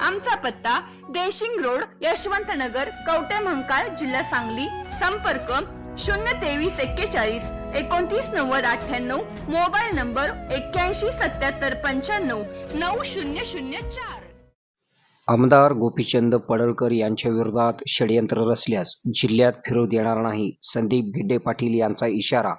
आमचा पत्ता देशिंग रोड यशवंत नगर कवटे महंकाळ जिल्हा सांगली. संपर्क शून्य तेवीस एक्केचाळीस एकोणतीस नव्वद अठ्ठ्याण्णव. मोबाईल नंबर एक्क्याऐंशी सत्याहत्तर पंच्याण्णव नऊ शून्य शून्य चार. आमदार गोपीचंद पडळकर यांच्या विरोधात षडयंत्र रचल्यास जिल्ह्यात फिरू देणार नाही. संदीप गिड्डे पाटील यांचा इशारा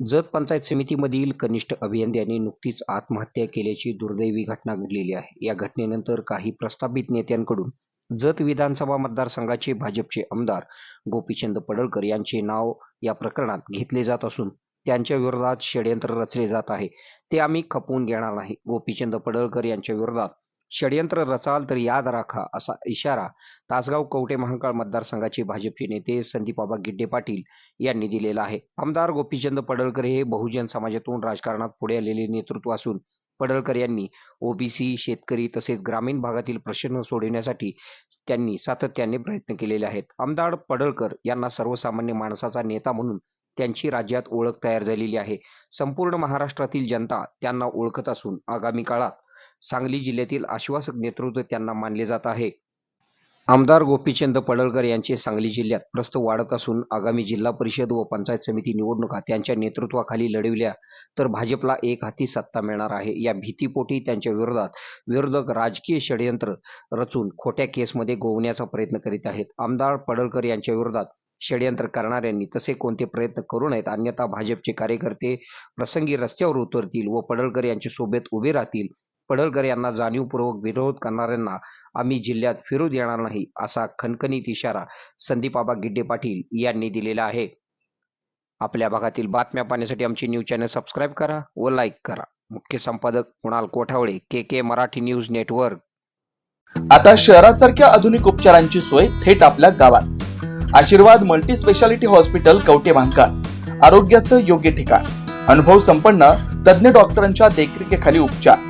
जत पंचायत समितीमधील कनिष्ठ अभियंत्यांनी नुकतीच आत्महत्या केल्याची दुर्दैवी घटना घडलेली आहे. या घटनेनंतर काही प्रस्थापित नेत्यांकडून जत विधानसभा मतदारसंघाचे भाजपचे आमदार गोपीचंद पडळकर यांचे नाव या प्रकरणात घेतले जात असून त्यांच्या विरोधात षडयंत्र रचले जात आहे. ते आम्ही खपवून घेणार नाही. गोपीचंद पडळकर यांच्या विरोधात षडयंत्र रचाल तर याद राखा असा इशारा तासगाव कवटे महांकाळ मतदारसंघाचे भाजपचे नेते संदीपबाबा गिड्डे पाटील यांनी दिलेला आहे. आमदार गोपीचंद पडळकर हे बहुजन समाजातून राजकारणात पुढे आलेले नेतृत्व असून पडळकर यांनी ओबीसी शेतकरी तसेच ग्रामीण भागातील प्रश्न सोडवण्यासाठी त्यांनी सातत्याने प्रयत्न केलेले आहेत. आमदार पडळकर यांना सर्वसामान्य माणसाचा नेता म्हणून त्यांची राज्यात ओळख तयार झालेली आहे. संपूर्ण महाराष्ट्रातील जनता त्यांना ओळखत असून आगामी काळात सांगली जिल्ह्यातील आश्वासक नेतृत्व त्यांना मानले जात आहे. आमदार गोपीचंद पडळकर यांचे सांगली जिल्ह्यात प्रस्त वाढत असून आगामी जिल्हा परिषद व पंचायत समिती निवडणुका त्यांच्या नेतृत्वाखाली लढविल्या तर भाजपला एक हाती सत्ता मिळणार आहे. या भीतीपोटी त्यांच्या विरोधात विरोधक राजकीय षडयंत्र रचून खोट्या केसमध्ये गोवण्याचा प्रयत्न करीत आहेत. आमदार पडळकर यांच्या विरोधात षडयंत्र करणाऱ्यांनी तसे कोणते प्रयत्न करू नयेत अन्यथा भाजपचे कार्यकर्ते प्रसंगी रस्त्यावर उतरतील व पडळकर यांच्या सोबत उभे राहतील पडळकर यांना जाणीवपूर्वक विरोध करणाऱ्यांना आम्ही जिल्ह्यात फिरू देणार नाही असा खणखणीत इशारा संदीपाबा गिड्डे पाटील यांनी दिलेला आहे. आपल्या भागातील बातम्या पाहण्यासाठी आमची न्यूज चॅनल सबस्क्राईब करा व लाईक करा. मुख्य संपादक Kunal Kothawale K K Marathi news network. आता शहरासारख्या आधुनिक उपचारांची सोय थेट आपल्या गावात. Ashirwad multi speciality hospital Kavathe Mahankal आरोग्याचं योग्य ठिकाण. अनुभव संपन्न तज्ज्ञ डॉक्टरांच्या देखरेखीखाली उपचार.